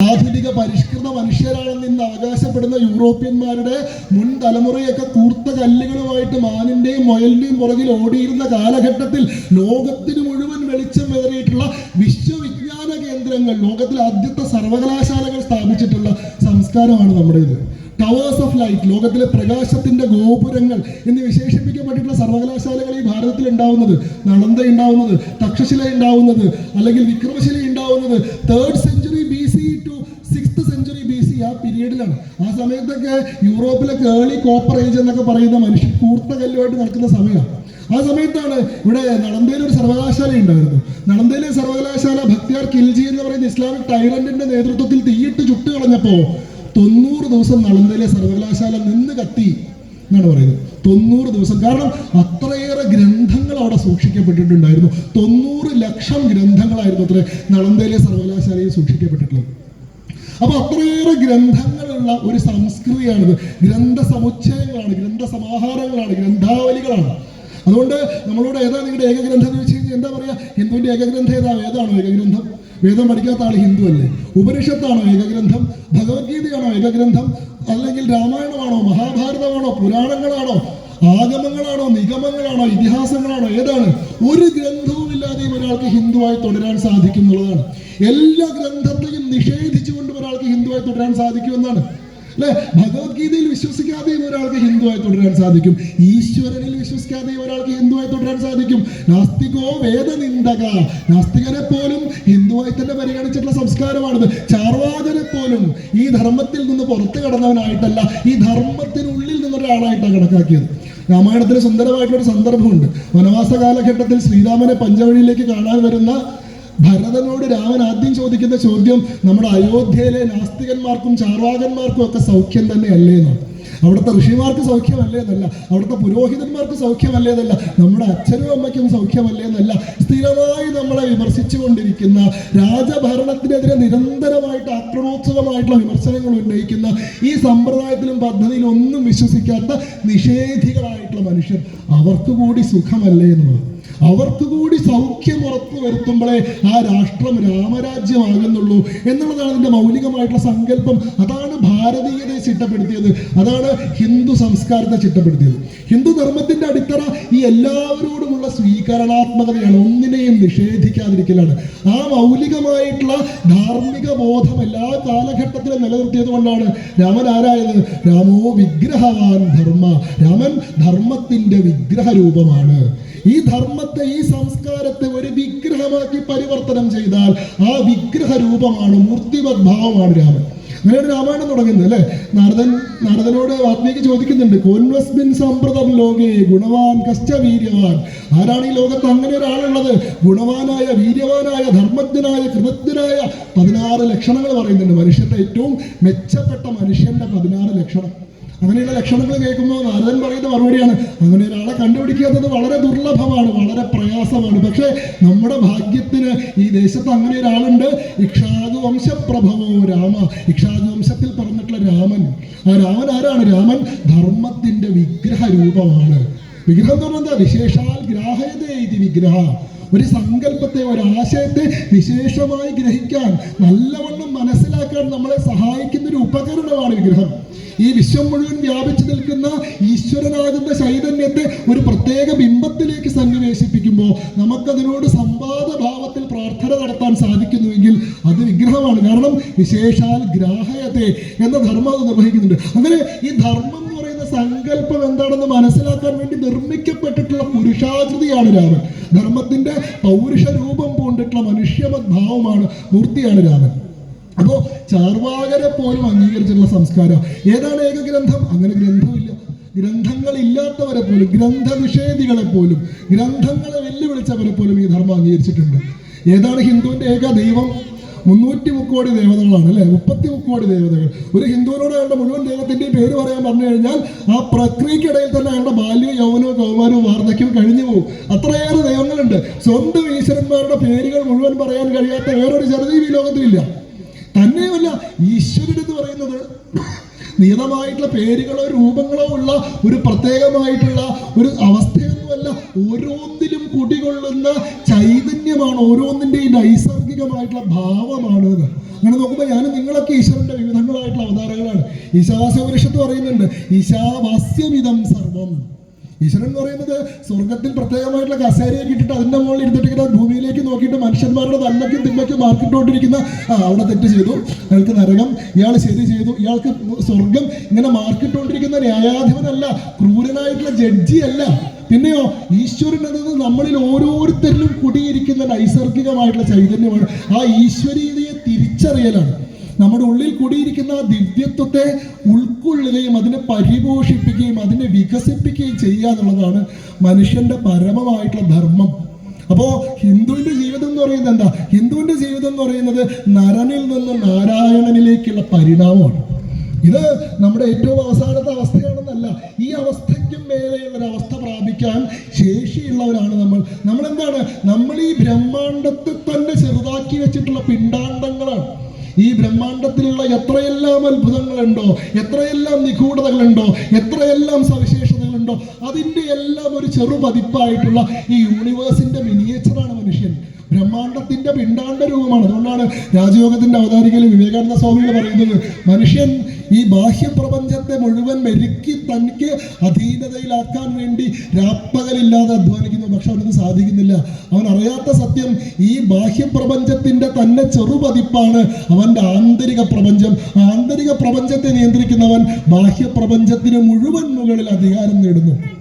ആധുനിക പരിഷ്കൃത മനുഷ്യരാണെന്ന് ഇന്ന് അവകാശപ്പെടുന്ന യൂറോപ്യന്മാരുടെ മുൻ തലമുറയൊക്കെ കൂർത്ത കല്ലുകളുമായിട്ട് മാനിന്റെയും മുയലിന്റെയും പുറകിൽ ഓടിയിരുന്ന കാലഘട്ടത്തിൽ ലോകത്തിന് മുഴുവൻ വെളിച്ചം വേറിയിട്ടുള്ള വിശ്വവിജ്ഞാന കേന്ദ്രങ്ങൾ ലോകത്തിലെ ആദ്യത്തെ സർവകലാശാലകൾ സ്ഥാപിച്ചിട്ടുള്ള സംസ്കാരമാണ് നമ്മുടേത് ടവേഴ്സ് ഓഫ് ലൈറ്റ് ലോകത്തിലെ പ്രകാശത്തിന്റെ ഗോപുരങ്ങൾ എന്ന് വിശേഷിപ്പിക്കപ്പെട്ടിട്ടുള്ള സർവകലാശാലകൾ ഈ ഭാരതത്തിൽ ഉണ്ടാവുന്നത്. നളന്ദ ഉണ്ടാവുന്നത് തക്ഷശില ഉണ്ടാവുന്നത് അല്ലെങ്കിൽ വിക്രമശില ഉണ്ടാവുന്നത് തേർഡ് സെഞ്ചുറി പീരീഡിലാണ് ആ സമയത്തൊക്കെ യൂറോപ്പിലെ കേളി കോപ്പർ ഏജ് എന്നൊക്കെ പറയുന്ന മനുഷ്യൻ കൂർത്ത കല്ലുമായിട്ട് നടക്കുന്ന സമയമാണ്. ആ സമയത്താണ് ഇവിടെ നളന്തയിൽ ഒരു സർവകലാശാല ഉണ്ടായിരുന്നു. നളന്തയിലെ സർവകലാശാല ഭക്തിയാർ കിൽജി എന്ന് പറയുന്ന ഇസ്ലാമിക് ടൈറന്റിന്റെ നേതൃത്വത്തിൽ തീയിട്ട് ചുട്ടു കളഞ്ഞപ്പോ തൊണ്ണൂറ് ദിവസം നളന്തയിലെ സർവകലാശാല നിന്ന് കത്തി എന്നാണ് പറയുന്നത്. തൊണ്ണൂറ് ദിവസം. കാരണം അത്രയേറെ ഗ്രന്ഥങ്ങൾ അവിടെ സൂക്ഷിക്കപ്പെട്ടിട്ടുണ്ടായിരുന്നു. തൊണ്ണൂറ് ലക്ഷം ഗ്രന്ഥങ്ങളായിരുന്നു അത്ര നളന്തയിലെ സർവകലാശാലയിൽ സൂക്ഷിക്കപ്പെട്ടിട്ടുള്ളത്. അപ്പൊ അത്രയേറെ ഗ്രന്ഥങ്ങളുള്ള ഒരു സംസ്കൃതിയാണിത്. ഗ്രന്ഥ സമുച്ചയങ്ങളാണ് ഗ്രന്ഥ സമാഹാരങ്ങളാണ് ഗ്രന്ഥാവലികളാണ്. അതുകൊണ്ട് നമ്മളോട് ഏതാ നിങ്ങളുടെ ഏകഗ്രന്ഥം എന്ന് വെച്ച് കഴിഞ്ഞാൽ എന്താ പറയാ? ഹിന്ദുവിന്റെ ഏകഗ്രന്ഥം ഏതാ? ഏതാണോ ഏകഗ്രന്ഥം? വേദം പഠിക്കാത്ത ആൾ ഹിന്ദു അല്ലേ? ഉപനിഷത്താണോ ഏകഗ്രന്ഥം? ഭഗവത്ഗീതയാണോ ഏകഗ്രന്ഥം? അല്ലെങ്കിൽ രാമായണമാണോ? മഹാഭാരതമാണോ? പുരാണങ്ങളാണോ? ആഗമങ്ങളാണോ നിഗമങ്ങളാണോ ഇതിഹാസങ്ങളാണോ ഏതാണ്? ഒരു ഗ്രന്ഥവും ഇല്ലാതെയും ഒരാൾക്ക് ഹിന്ദുവായി തുടരാൻ സാധിക്കും എല്ലാ ഗ്രന്ഥത്തെയും നിഷേധിച്ചുകൊണ്ട് ഒരാൾക്ക് ഹിന്ദുവായി തുടരാൻ സാധിക്കുമെന്നാണ് അല്ലെ? ഭഗവത്ഗീതയിൽ വിശ്വസിക്കാതെയും ഒരാൾക്ക് ഹിന്ദുവായി തുടരാൻ സാധിക്കും. ഈശ്വരനിൽ വിശ്വസിക്കാതെയും ഒരാൾക്ക് ഹിന്ദുവായി തുടരാൻ സാധിക്കും. നാസ്തികോ വേദനിന്ദക. നാസ്തികനെ പോലും ഹിന്ദുവായി തന്നെ പരിഗണിച്ചിട്ടുള്ള സംസ്കാരമാണിത്. ചാർവാകനെ പോലും ഈ ധർമ്മത്തിൽ നിന്ന് പുറത്തു കടന്നവനായിട്ടല്ല ഈ ധർമ്മത്തിനുള്ളിൽ നിന്നൊരാളായിട്ടാണ് കണക്കാക്കിയത്. രാമായണത്തിന് സുന്ദരമായിട്ടുള്ള ഒരു സന്ദർഭമുണ്ട്. വനവാസ കാലഘട്ടത്തിൽ ശ്രീരാമനെ പഞ്ചവഴിയിലേക്ക് കാണാൻ വരുന്ന ഭരതനോട് രാമൻ ആദ്യം ചോദിക്കുന്ന ചോദ്യം നമ്മുടെ അയോധ്യയിലെ നാസ്തികന്മാർക്കും ചാർവാകന്മാർക്കും ഒക്കെ സൗഖ്യം തന്നെയല്ലേ എന്നാണ്. അവിടുത്തെ ഋഷിമാർക്ക് സൗഖ്യമല്ലേ എന്നല്ല. അവിടുത്തെ പുരോഹിതന്മാർക്ക് സൗഖ്യമല്ലേ എന്നല്ല. നമ്മുടെ അച്ഛനും അമ്മയ്ക്കും സൗഖ്യമല്ലേ എന്നല്ല. സ്ഥിരമായി നമ്മളെ വിമർശിച്ചുകൊണ്ടിരിക്കുന്ന രാജഭരണത്തിനെതിരെ നിരന്തരമായിട്ട് ആക്രമോത്സുകമായിട്ടുള്ള വിമർശനങ്ങൾ ഉന്നയിക്കുന്ന ഈ സമ്പ്രദായത്തിലും പദ്ധതിയിലും ഒന്നും വിശ്വസിക്കാത്ത നിഷേധികളായിട്ടുള്ള മനുഷ്യർ അവർക്ക് കൂടി സുഖമല്ലേ എന്നുള്ളത്. അവർക്ക് കൂടി സൗഖ്യം ഉറപ്പു വരുത്തുമ്പോഴേ ആ രാഷ്ട്രം രാമരാജ്യമാകുന്നുള്ളൂ എന്നുള്ളതാണ് അതിന്റെ മൗലികമായിട്ടുള്ള സങ്കല്പം. അതാണ് ഭാരതീയതയെ ചിട്ടപ്പെടുത്തിയത്. അതാണ് ഹിന്ദു സംസ്കാരത്തെ ചിട്ടപ്പെടുത്തിയത്. ഹിന്ദു ധർമ്മത്തിന്റെ അടിത്തറ ഈ എല്ലാവരോടുമുള്ള സ്വീകരണാത്മകതയാണ്. ഒന്നിനെയും നിഷേധിക്കാതിരിക്കലാണ്. ആ മൗലികമായിട്ടുള്ള ധാർമ്മിക ബോധം എല്ലാ കാലഘട്ടത്തിലും നിലനിർത്തിയത് കൊണ്ടാണ് രാമൻ ആരായത് രാമോ വിഗ്രഹവാൻ ധർമ്മ. രാമൻ ധർമ്മത്തിന്റെ വിഗ്രഹ രൂപമാണ് ഈ ധർമ്മത്തെ ഈ സംസ്കാരത്തെ ഒരു വിഗ്രഹമാക്കി പരിവർത്തനം ചെയ്താൽ ആ വിഗ്രഹ രൂപമാണ് മൂർത്തിവത് ഭാവമാണ് രാമൻ. അങ്ങനെയാണ് രാമായണം തുടങ്ങുന്നത് അല്ലെ? നാരദൻ നാരദനോട് വാത്മീകി ചോദിക്കുന്നുണ്ട് കോൻവസ്മിൻ സമ്പ്രദം ലോകേ ഗുണവാൻ കശ്ച വീര്യവാൻ. ആരാണ് ഈ ലോകത്ത് അങ്ങനെ ഒരാളുള്ളത്? ഗുണവാനായ വീര്യവാനായ ധർമ്മജ്ഞനായ കൃതജ്ഞനായ പതിനാറ് ലക്ഷണങ്ങൾ പറയുന്നുണ്ട് മനുഷ്യന്റെ ഏറ്റവും മെച്ചപ്പെട്ട മനുഷ്യന്റെ പതിനാറ് ലക്ഷണം. അങ്ങനെയുള്ള ലക്ഷണങ്ങൾ കേൾക്കുമ്പോൾ നാരദൻ പറയുന്ന മറുപടിയാണ് അങ്ങനെ ഒരാളെ കണ്ടുപിടിക്കാത്തത് വളരെ ദുർലഭമാണ് വളരെ പ്രയാസമാണ്. പക്ഷേ നമ്മുടെ ഭാഗ്യത്തിന് ഈ ദേശത്ത് അങ്ങനെ ഒരാളുണ്ട്. ഇക്ഷാദു വംശപ്രഭവോ രാമ. ഇക്ഷാദു വംശത്തിൽ പറഞ്ഞിട്ടുള്ള രാമൻ. ആ രാമൻ ആരാണ്? രാമൻ ധർമ്മത്തിന്റെ വിഗ്രഹ രൂപമാണ് വിഗ്രഹം എന്ന് പറഞ്ഞാൽ വിശേഷാൽ ഗ്രാഹ്യതേ ഇത് വിഗ്രഹ. ഒരു സങ്കല്പത്തെ ഒരു ആശയത്തെ വിശേഷമായി ഗ്രഹിക്കാൻ നല്ലവണ്ണം മനസ്സിലാക്കാൻ നമ്മളെ സഹായിക്കുന്ന ഒരു ഉപകരണമാണ് വിഗ്രഹം. ഈ വിശ്വം മുഴുവൻ വ്യാപിച്ചു നിൽക്കുന്ന ഈശ്വരനാകുന്ന ചൈതന്യത്തെ ഒരു പ്രത്യേക ബിംബത്തിലേക്ക് സന്നിവേശിപ്പിക്കുമ്പോൾ നമുക്കതിനോട് സംവാദ ഭാവത്തിൽ പ്രാർത്ഥന നടത്താൻ സാധിക്കുന്നുവെങ്കിൽ അത് വിഗ്രഹമാണ്. കാരണം വിശേഷാൽ ഗ്രാഹയത്തെ എന്ന ധർമ്മം അത് നിർവഹിക്കുന്നുണ്ട്. അങ്ങനെ ഈ ധർമ്മം എന്ന് പറയുന്ന സങ്കല്പം എന്താണെന്ന് മനസ്സിലാക്കാൻ വേണ്ടി നിർമ്മിക്കപ്പെട്ടിട്ടുള്ള പുരുഷാകൃതിയാണ് രാമൻ. ധർമ്മത്തിന്റെ പൗരുഷ രൂപം പൂണ്ടിട്ടുള്ള മനുഷ്യമദ്ഭാവമാണ് മൂർത്തിയാണ് രാമൻ. അപ്പോ ചാർവാകരെ പോലും അംഗീകരിച്ചിട്ടുള്ള സംസ്കാരം? ഏതാണ് ഏക ഗ്രന്ഥം? അങ്ങനെ ഗ്രന്ഥമില്ല. ഗ്രന്ഥങ്ങൾ ഇല്ലാത്തവരെ പോലും ഗ്രന്ഥ നിഷേധികളെ പോലും ഗ്രന്ഥങ്ങളെ വെല്ലുവിളിച്ചവരെ പോലും ഈ ധർമ്മം അംഗീകരിച്ചിട്ടുണ്ട്. ഏതാണ് ഹിന്ദുവിന്റെ ഏക ദൈവം? മുന്നൂറ്റി മുക്കോടി ദേവതകളാണ് അല്ലെ? മുപ്പത്തി മുക്കോടി ദേവതകൾ. ഒരു ഹിന്ദുവിനോട് അയാളുടെ മുഴുവൻ ദൈവത്തിന്റെയും പേര് പറയാൻ പറഞ്ഞു കഴിഞ്ഞാൽ ആ പ്രക്രിയക്കിടയിൽ തന്നെ അയാളുടെ ബാല്യവും യൗവനവും കൗമാരവും വാർദ്ധക്യവും കഴിഞ്ഞു പോകും. അത്രയേറെ ദൈവങ്ങളുണ്ട്. സ്വന്തം ഈശ്വരന്മാരുടെ പേരുകൾ മുഴുവൻ പറയാൻ കഴിയാത്ത വേറൊരു ചെറുതീവി ലോകത്തിലില്ല തന്നെയുമല്ല ഈശ്വരൻ എന്ന് പറയുന്നത് നിയതമായിട്ടുള്ള പേരുകളോ രൂപങ്ങളോ ഉള്ള ഒരു പ്രത്യേകമായിട്ടുള്ള ഒരു അവസ്ഥയൊന്നുമല്ല. ഓരോന്നിലും കുടികൊള്ളുന്ന ചൈതന്യമാണ് ഓരോന്നിന്റെയും നൈസർഗിക നൈസർഗികമായിട്ടുള്ള ഭാവമാണ് അങ്ങനെ നോക്കുമ്പോൾ ഞാൻ നിങ്ങളൊക്കെ ഈശ്വരന്റെ വിവിധങ്ങളായിട്ടുള്ള അവതാരങ്ങളാണ്. ഈശാവാസ്യപുരുഷത്ത് പറയുന്നുണ്ട് ഈശാവാസ്യമിതം സർവം. ഈശ്വരൻ എന്ന് പറയുന്നത് സ്വർഗത്തിൽ പ്രത്യേകമായിട്ടുള്ള കസേരയൊക്കെ ഇട്ടിട്ട് അതിന്റെ മുകളിൽ ഇരുന്നിട്ട് ഇങ്ങനെ ഭൂമിയിലേക്ക് നോക്കിയിട്ട് മനുഷ്യന്മാരുടെ നന്മയ്ക്കും തിന്മയ്ക്കും മാർക്കിട്ടുകൊണ്ടിരിക്കുന്ന ആ അവിടെ തെറ്റ് ചെയ്തു. അയാൾക്ക് നരകം ഇയാൾ ശരി ചെയ്തു. ഇയാൾക്ക് സ്വർഗം ഇങ്ങനെ മാർക്കിട്ടുകൊണ്ടിരിക്കുന്ന ന്യായാധിപനല്ല ക്രൂരനായിട്ടുള്ള ജഡ്ജി അല്ല. പിന്നെയോ ഈശ്വരൻ എന്നത് നമ്മളിൽ ഓരോരുത്തരിലും കുടിയിരിക്കുന്ന നൈസർഗികമായിട്ടുള്ള ചൈതന്യമാണ്. ആ ഈശ്വരീയതയെ തിരിച്ചറിയലാണ്. നമ്മുടെ ഉള്ളിൽ കൂടിയിരിക്കുന്ന ആ ദിവ്യത്വത്തെ ഉൾക്കൊള്ളുകയും അതിനെ പരിപോഷിപ്പിക്കുകയും അതിനെ വികസിപ്പിക്കുകയും ചെയ്യുക എന്നുള്ളതാണ് മനുഷ്യന്റെ പരമമായിട്ടുള്ള ധർമ്മം. അപ്പോ ഹിന്ദുവിന്റെ ജീവിതം എന്ന് പറയുന്നത് എന്താ? ഹിന്ദുവിന്റെ ജീവിതം എന്ന് പറയുന്നത് നരനിൽ നിന്ന് നാരായണനിലേക്കുള്ള പരിണാമമാണ്. ഇത് നമ്മുടെ ഏറ്റവും അവസാനത്തെ അവസ്ഥയാണെന്നല്ല ഈ അവസ്ഥയ്ക്കും മേലെയുള്ള ഒരു അവസ്ഥ പ്രാപിക്കാൻ ശേഷിയുള്ളവരാണ് നമ്മൾ. നമ്മൾ എന്താണ് നമ്മൾ ഈ ബ്രഹ്മാണ്ടത്തെ തന്നെ ചെറുതാക്കി വെച്ചിട്ടുള്ള പിണ്ടാണ്ടങ്ങളാണ് ഈ ബ്രഹ്മാണ്ടത്തിലുള്ള എത്രയെല്ലാം അത്ഭുതങ്ങളുണ്ടോ എത്രയെല്ലാം നിഗൂഢതകളുണ്ടോ എത്രയെല്ലാം സവിശേഷതകളുണ്ടോ അതിന്റെ എല്ലാം ഒരു ചെറു പതിപ്പായിട്ടുള്ള ഈ യൂണിവേഴ്സിന്റെ മിനിയേച്ചറാണ് മനുഷ്യൻ. ബ്രഹ്മാണ്ടത്തിന്റെ പിണ്ടാണ്ട രൂപമാണ്. അതുകൊണ്ടാണ് രാജയോഗത്തിന്റെ അവതാരികയിൽ വിവേകാനന്ദ സ്വാമികൾ പറയുന്നത് മനുഷ്യൻ ഈ ബാഹ്യപ്രപഞ്ചത്തെ മുഴുവൻ മെരുക്കി തനിക്ക് അധീനതയിലാക്കാൻ വേണ്ടി രാപ്പകലില്ലാതെ അധ്വാനിക്കുന്നു. പക്ഷെ അവനത് സാധിക്കുന്നില്ല. അവൻ അറിയാത്ത സത്യം ഈ ബാഹ്യപ്രപഞ്ചത്തിന്റെ തന്നെ ചെറുപതിപ്പാണ് അവന്റെ ആന്തരിക പ്രപഞ്ചം. ആന്തരിക പ്രപഞ്ചത്തെ നിയന്ത്രിക്കുന്നവൻ ബാഹ്യപ്രപഞ്ചത്തിന് മുഴുവൻ മുകളിൽ അധികാരം നേടുന്നു.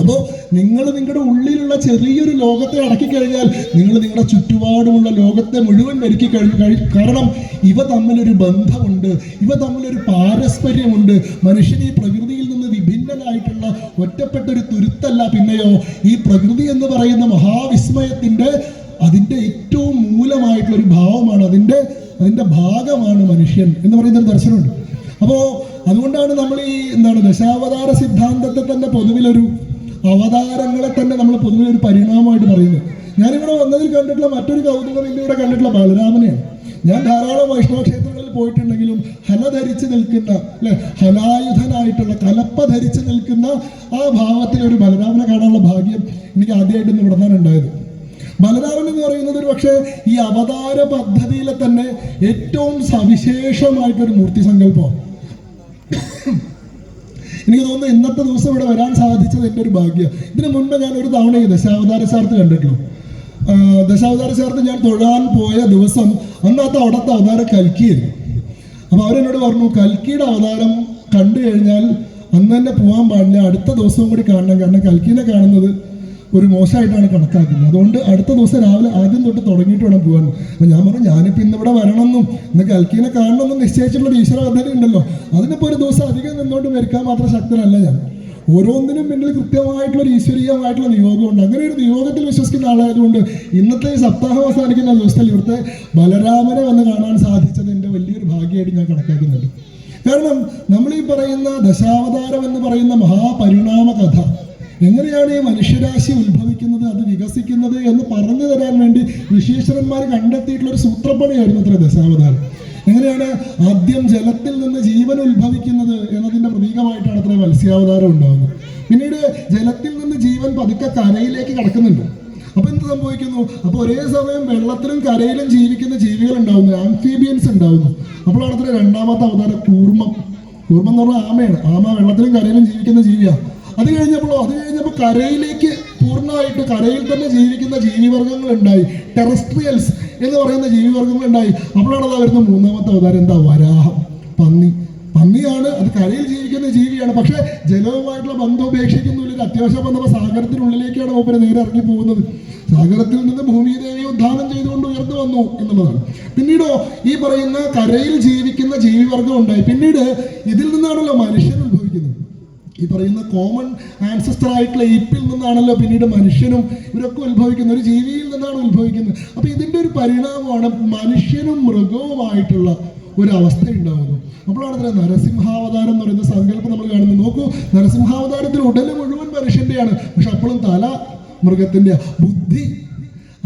അപ്പോൾ നിങ്ങൾ നിങ്ങളുടെ ഉള്ളിലുള്ള ചെറിയൊരു ലോകത്തെ അടക്കി കഴിഞ്ഞാൽ നിങ്ങൾ നിങ്ങളുടെ ചുറ്റുപാടുമുള്ള ലോകത്തെ മുഴുവൻ ഒരുക്കി കഴിഞ്ഞു കഴി- കാരണം ഇവ തമ്മിലൊരു ബന്ധമുണ്ട്. ഇവ തമ്മിലൊരു പാരസ്പര്യമുണ്ട്. മനുഷ്യൻ ഈ പ്രകൃതിയിൽ നിന്ന് വിഭിന്നനായിട്ടുള്ള ഒറ്റപ്പെട്ട ഒരു തുരുത്തല്ല പിന്നെയോ? ഈ പ്രകൃതി എന്ന് പറയുന്ന മഹാവിസ്മയത്തിന്റെ അതിന്റെ ഏറ്റവും മൂലമായിട്ടുള്ള ഒരു ഭാവമാണ്. അതിന്റെ അതിന്റെ ഭാഗമാണ് മനുഷ്യൻ എന്ന് പറയുന്ന ഒരു ദർശനമുണ്ട്. അപ്പോൾ അതുകൊണ്ടാണ് നമ്മൾ ഈ എന്താണ് ദശാവതാര സിദ്ധാന്തത്തെ തന്നെ പൊതുവിലൊരു അവതാരങ്ങളെ തന്നെ നമ്മൾ പൊതുവെ ഒരു പരിണാമമായിട്ട് പറയുന്നത്. ഞാനിവിടെ വന്നതിൽ കണ്ടിട്ടുള്ള മറ്റൊരു കൗതുകം ഇന്നിവിടെ കണ്ടിട്ടുള്ള ബാലരാമനെയാണ്. ഞാൻ ധാരാളം വൈഷ്ണവ ക്ഷേത്രങ്ങളിൽ പോയിട്ടുണ്ടെങ്കിലും ഹല ധരിച്ച് നിൽക്കുന്ന അല്ലെ? ഹലായുധനായിട്ടുള്ള കലപ്പ ധരിച്ചു നിൽക്കുന്ന ആ ഭാവത്തിൽ ഒരു ബലരാമനെ കാണാനുള്ള ഭാഗ്യം എനിക്ക് ആദ്യമായിട്ട് ഇന്ന് ഇവിടെ ഉണ്ടായത്. ബലരാമൻ എന്ന് പറയുന്നത് ഒരു പക്ഷേ ഈ അവതാര പദ്ധതിയിലെ തന്നെ ഏറ്റവും സവിശേഷമായിട്ടൊരു മൂർത്തി സങ്കല്പമാണ്. എനിക്ക് തോന്നുന്നു ഇന്നത്തെ ദിവസം ഇവിടെ വരാൻ സാധിച്ചത് എന്റെ ഒരു ഭാഗ്യം ഇതിനു മുൻപ് ഞാൻ ഒരു തവണ ദശാവതാര ചാർത്ത് കണ്ടിട്ടുള്ളൂ. ദശാവതാര ചാർത്ത് ഞാൻ തൊഴാൻ പോയ ദിവസം അന്നത്തെ അവിടുത്തെ അവതാരം കൽക്കിയായിരുന്നു. അപ്പൊ അവരെന്നോട് പറഞ്ഞു കൽക്കിയുടെ അവതാരം കണ്ടു കഴിഞ്ഞാൽ അന്ന് തന്നെ പോകാൻ പാടില്ല. അടുത്ത ദിവസവും കൂടി കാണണം. കാരണം കൽക്കീനെ കാണുന്നത് ഒരു മോശമായിട്ടാണ് കണക്കാക്കുന്നത്. അതുകൊണ്ട് അടുത്ത ദിവസം രാവിലെ ആദ്യം തൊട്ട് തുടങ്ങിയിട്ട് വേണം പോകാൻ. അപ്പം ഞാൻ പറഞ്ഞു ഞാനിപ്പോൾ ഇന്ന് ഇവിടെ വരണമെന്നും ഇന്ന് കൽക്കീനെ കാണണമെന്നും നിശ്ചയിച്ചിട്ടുള്ള ഈശ്വര പദ്ധതി ഉണ്ടല്ലോ. അതിനിപ്പോൾ ഒരു ദിവസം അധികം നിന്നോട്ട് വരിക്കാൻ മാത്രം ശക്തനല്ല ഞാൻ. ഓരോന്നിനും പിന്നിൽ കൃത്യമായിട്ടുള്ള ഒരു ഈശ്വരീയമായിട്ടുള്ള നിയോഗമുണ്ട് അങ്ങനെ ഒരു നിയോഗത്തിൽ വിശ്വസിക്കുന്ന ആളായതുകൊണ്ട് ഇന്നത്തെ ഈ സപ്താഹം അവസാനിക്കുന്ന ദിവസത്തിൽ ഇവിടുത്തെ ബലരാമനെ വന്ന് കാണാൻ സാധിച്ചത് എന്റെ വലിയൊരു ഭാഗ്യമായിട്ട് ഞാൻ കണക്കാക്കുന്നുണ്ട്. കാരണം നമ്മൾ ഈ പറയുന്ന ദശാവതാരം എന്ന് പറയുന്ന മഹാപരിണാമ കഥ എങ്ങനെയാണ് ഈ മനുഷ്യരാശി ഉത്ഭവിക്കുന്നത് അത് വികസിക്കുന്നത് എന്ന് പറഞ്ഞു തരാൻ വേണ്ടി വിശേഷന്മാർ കണ്ടെത്തിയിട്ടുള്ള ഒരു സൂത്രപ്പണിയായിരുന്നു അത്ര ദശാവതാരം. എങ്ങനെയാണ് ആദ്യം ജലത്തിൽ നിന്ന് ജീവൻ ഉത്ഭവിക്കുന്നത് എന്നതിന്റെ പ്രതീകമായിട്ടാണ് അത്ര മത്സ്യാവതാരം ഉണ്ടാകുന്നത് പിന്നീട് ജലത്തിൽ നിന്ന് ജീവൻ പതുക്കെ കരയിലേക്ക് കടക്കുന്നുണ്ട്. അപ്പൊ എന്ത് സംഭവിക്കുന്നു? അപ്പൊ ഒരേ സമയം വെള്ളത്തിലും കരയിലും ജീവിക്കുന്ന ജീവികൾ ഉണ്ടാവുന്നു ആംഫീബിയൻസ് ഉണ്ടാവുന്നു. അപ്പോഴാണ് അത്ര രണ്ടാമത്തെ അവതാരം കൂർമ്മം. കൂർമ്മം എന്ന് പറഞ്ഞാൽ ആമയാണ്. ആമ വെള്ളത്തിലും കരയിലും ജീവിക്കുന്ന ജീവിയാണ് അത് കഴിഞ്ഞപ്പോഴോ അത് കഴിഞ്ഞപ്പോൾ കരയിലേക്ക് പൂർണമായിട്ട് കരയിൽ തന്നെ ജീവിക്കുന്ന ജീവിവർഗങ്ങൾ ഉണ്ടായി ടെറസ്ട്രിയൽസ് എന്ന് പറയുന്ന ജീവിവർഗങ്ങൾ ഉണ്ടായി അപ്പോഴാണ് അതാ വരുന്ന മൂന്നാമത്തെ അവതാരം. എന്താ? വരാഹം. പന്നി. പന്നിയാണ് അത് കരയിൽ ജീവിക്കുന്ന ജീവിയാണ്. പക്ഷേ ജലവുമായിട്ടുള്ള ബന്ധം ഉപേക്ഷിക്കുന്നില്ല ഒരു അത്യാവശ്യം വന്നപ്പോൾ സാഗരത്തിനുള്ളിലേക്കാണ് മൂപ്പര് നേരെ ഇറങ്ങി പോകുന്നത്. സാഗരത്തിൽ നിന്ന് ഭൂമിദേവിയെ ഉദ്ധാനം ചെയ്തുകൊണ്ട് ഉയർന്നു വന്നു എന്നുള്ളതാണ്. പിന്നീടോ ഈ പറയുന്ന കരയിൽ ജീവിക്കുന്ന ജീവിവർഗം ഉണ്ടായി. പിന്നീട് ഇതിൽ നിന്നാണല്ലോ മനുഷ്യൻ ഉത്ഭവിക്കുന്നത്. ഈ പറയുന്ന കോമൺ ആൻസസ്റ്റർ ആയിട്ടുള്ള ഇപ്പിൽ നിന്നാണല്ലോ പിന്നീട് മനുഷ്യനും ഇവരൊക്കെ ഉത്ഭവിക്കുന്നത് ഒരു ജീവിയിൽ നിന്നാണ് ഉത്ഭവിക്കുന്നത്. അപ്പൊ ഇതിന്റെ ഒരു പരിണാമമാണ് മനുഷ്യനും മൃഗവുമായിട്ടുള്ള ഒരു അവസ്ഥ ഉണ്ടാകുന്നു അപ്പോഴാണ് അതിന് നരസിംഹാവതാരം എന്ന് പറയുന്ന സങ്കല്പം നമ്മൾ കാണുന്നത്. നോക്കൂ നരസിംഹാവതാരത്തിൽ ഉടൽ മുഴുവൻ മനുഷ്യന്റെയാണ്. പക്ഷെ അപ്പോഴും തല മൃഗത്തിന്റെ ബുദ്ധി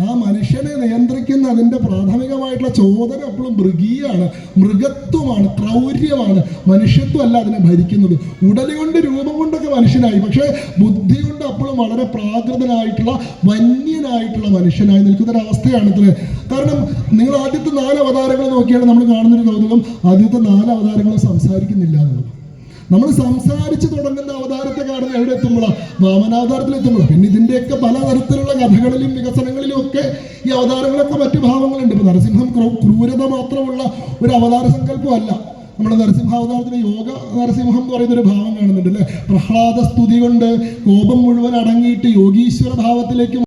ആ മനുഷ്യനെ നിയന്ത്രിക്കുന്ന അതിന്റെ പ്രാഥമികമായിട്ടുള്ള ചോദന എപ്പോഴും മൃഗീയാണ്. മൃഗത്വമാണ് ക്രൗര്യമാണ്. മനുഷ്യത്വമല്ല അതിനെ ഭരിക്കുന്നത്. ഉടലുകൊണ്ട് രൂപം കൊണ്ടൊക്കെ മനുഷ്യനായി. പക്ഷേ ബുദ്ധി കൊണ്ട് അപ്പോഴും വളരെ പ്രാകൃതനായിട്ടുള്ള വന്യനായിട്ടുള്ള മനുഷ്യനായി നിൽക്കുന്ന ഒരു അവസ്ഥയാണ് ഇത്ര. കാരണം നിങ്ങൾ ആദ്യത്തെ നാല് അവതാരങ്ങൾ നോക്കിയാണ് നമ്മൾ കാണുന്നൊരു കൗതുകം ആദ്യത്തെ നാല് അവതാരങ്ങൾ സംസാരിക്കുന്നില്ല എന്നുള്ളത്. നമ്മൾ സംസാരിച്ച് തുടങ്ങുന്ന അവതാരത്തെ കാണുന്ന എവിടെ എത്തുമ്പോൾ വാമനാവതാരത്തിൽ എത്തുമ്പോൾ പിന്നെ ഇതിന്റെയൊക്കെ പല തരത്തിലുള്ള കഥകളിലും വികസനങ്ങളിലും ഒക്കെ ഈ അവതാരങ്ങളൊക്കെ മറ്റു ഭാവങ്ങളുണ്ട്. ഇപ്പൊ നരസിംഹം ക്രൂരത മാത്രമുള്ള ഒരു അവതാര സങ്കല്പമല്ല. നമ്മുടെ നരസിംഹാവതാരത്തിന് യോഗ നരസിംഹം എന്ന് പറയുന്ന ഒരു ഭാവം കാണുന്നുണ്ട് അല്ലെ? പ്രഹ്ലാദ സ്തുതി കൊണ്ട് കോപം മുഴുവൻ അടങ്ങിയിട്ട് യോഗീശ്വര ഭാവത്തിലേക്ക്